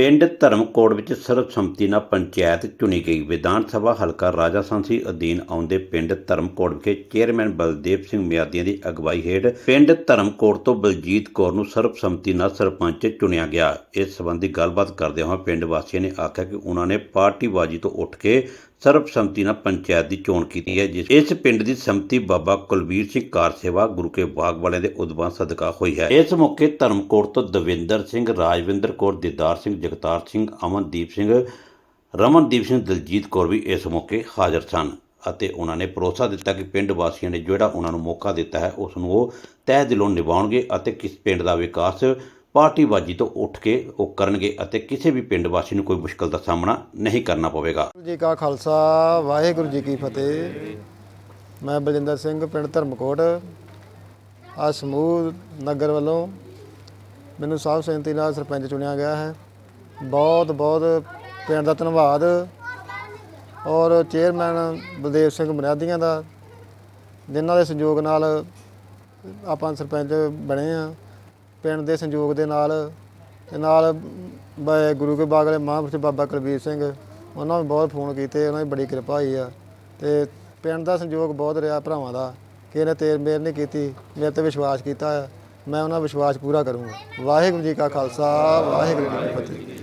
ਪਿੰਡ ਧਰਮਕੋਟ ਵਿੱਚ ਸਰਬਸੰਮਤੀ ਨਾਲ ਪੰਚਾਇਤ ਚੁਣੀ ਗਈ। ਵਿਧਾਨ ਸਭਾ ਹਲਕਾ ਰਾਜਾ ਸਾਂਸੀ ਅਧੀਨ ਆਉਂਦੇ ਪਿੰਡ ਧਰਮਕੋਟ ਵਿਖੇ ਚੇਅਰਮੈਨ ਬਲਦੇਵ ਸਿੰਘ ਮਿਆਦੀਆਂ ਦੀ ਅਗਵਾਈ ਹੇਠ ਪਿੰਡ ਧਰਮਕੋਟ ਤੋਂ ਬਲਜੀਤ ਕੌਰ ਨੂੰ ਸਰਬਸੰਮਤੀ ਨਾਲ ਸਰਪੰਚ ਚੁਣਿਆ ਗਿਆ। ਇਸ ਸੰਬੰਧੀ ਗੱਲਬਾਤ ਕਰਦਿਆਂ ਹੋਏ ਪਿੰਡ ਵਾਸੀਆਂ ਨੇ ਆਖਿਆ ਕਿ ਉਹਨਾਂ ਨੇ ਪਾਰਟੀਬਾਜ਼ੀ ਤੋਂ ਉੱਠ ਕੇ ਸਰਬਸੰਮਤੀ ਨਾਲ ਪੰਚਾਇਤ ਦੀ ਚੋਣ ਕੀਤੀ ਹੈ, ਜਿਸ ਇਸ ਪਿੰਡ ਦੀ ਸੰਮਤੀ ਬਾਬਾ ਕੁਲਵੀਰ ਸਿੰਘ ਕਾਰ ਸੇਵਾ ਗੁਰੂ ਕੇ ਬਾਗ ਵਾਲਿਆਂ ਦੇ ਉਦਵਾਂ ਸਦਕਾ ਹੋਈ ਹੈ। ਇਸ ਮੌਕੇ ਧਰਮਕੋਟ ਤੋਂ ਦਵਿੰਦਰ ਸਿੰਘ, ਰਾਜਵਿੰਦਰ ਕੌਰ, ਦੀਦਾਰ ਸਿੰਘ ਜਗਤਾਰ ਸਿੰਘ, ਅਮਨਦੀਪ ਸਿੰਘ, ਰਮਨਦੀਪ ਸਿੰਘ, ਦਲਜੀਤ ਕੌਰ ਵੀ ਇਸ ਮੌਕੇ ਹਾਜ਼ਰ ਸਨ ਅਤੇ ਉਹਨਾਂ ਨੇ ਭਰੋਸਾ ਦਿੱਤਾ ਕਿ ਪਿੰਡ ਵਾਸੀਆਂ ਨੇ ਜਿਹੜਾ ਉਹਨਾਂ ਨੂੰ ਮੌਕਾ ਦਿੱਤਾ ਹੈ, ਉਸ ਨੂੰ ਉਹ ਤਹਿ ਦਿਲੋਂ ਨਿਭਾਉਣਗੇ ਅਤੇ ਕਿਸ ਪਿੰਡ ਦਾ ਵਿਕਾਸ ਪਾਰਟੀਬਾਜ਼ੀ ਤੋਂ ਉੱਠ ਕੇ ਉਹ ਕਰਨਗੇ ਅਤੇ ਕਿਸੇ ਵੀ ਪਿੰਡ ਵਾਸੀ ਨੂੰ ਕੋਈ ਮੁਸ਼ਕਲ ਦਾ ਸਾਹਮਣਾ ਨਹੀਂ ਕਰਨਾ ਪਵੇਗਾ। ਵਾਹਿਗੁਰੂ ਜੀ ਕਾ ਖਾਲਸਾ, ਵਾਹਿਗੁਰੂ ਜੀ ਕੀ ਫਤਿਹ। ਮੈਂ ਬਲਜਿੰਦਰ ਸਿੰਘ, ਪਿੰਡ ਧਰਮਕੋਟ। ਆ ਸਮੂਹ ਨਗਰ ਵੱਲੋਂ ਮੈਨੂੰ ਸਾਫ਼ ਸਹਿਮਤੀ ਨਾਲ ਸਰਪੰਚ ਚੁਣਿਆ ਗਿਆ ਹੈ। ਬਹੁਤ ਬਹੁਤ ਪਿੰਡ ਦਾ ਧੰਨਵਾਦ। ਔਰ ਚੇਅਰਮੈਨ ਬਲਦੇਵ ਸਿੰਘ ਬੁਨਿਆਦੀਆਂ ਦਾ, ਜਿਨ੍ਹਾਂ ਦੇ ਸੰਯੋਗ ਨਾਲ ਆਪਾਂ ਸਰਪੰਚ ਬਣੇ ਆ ਪਿੰਡ ਦੇ ਸੰਯੋਗ ਦੇ ਨਾਲ ਤੇ ਨਾਲ ਗੁਰੂ ਕੇ ਬਾਗ ਵਾਲੇ ਮਹਾਂਪੁਰਸ਼ ਬਾਬਾ ਕੁਲਬੀਰ ਸਿੰਘ, ਉਹਨਾਂ ਨੇ ਬਹੁਤ ਫੋਨ ਕੀਤੇ, ਉਹਨਾਂ ਦੀ ਬੜੀ ਕਿਰਪਾ ਹੋਈ ਆ। ਤੇ ਪਿੰਡ ਦਾ ਸੰਯੋਗ ਬਹੁਤ ਰਿਹਾ ਭਰਾਵਾਂ ਦਾ, ਕਿ ਇਹਨੇ ਤੇਰ ਮੇਰ ਨਹੀਂ ਕੀਤੀ, ਮੇਰੇ ਤੇ ਵਿਸ਼ਵਾਸ ਕੀਤਾ ਆ। ਮੈਂ ਉਹਨਾਂ ਵਿਸ਼ਵਾਸ ਪੂਰਾ ਕਰੂੰਗਾ। ਵਾਹਿਗੁਰੂ ਜੀ ਕਾ ਖਾਲਸਾ, ਵਾਹਿਗੁਰੂ ਜੀ ਕੀ ਫਤਿਹ।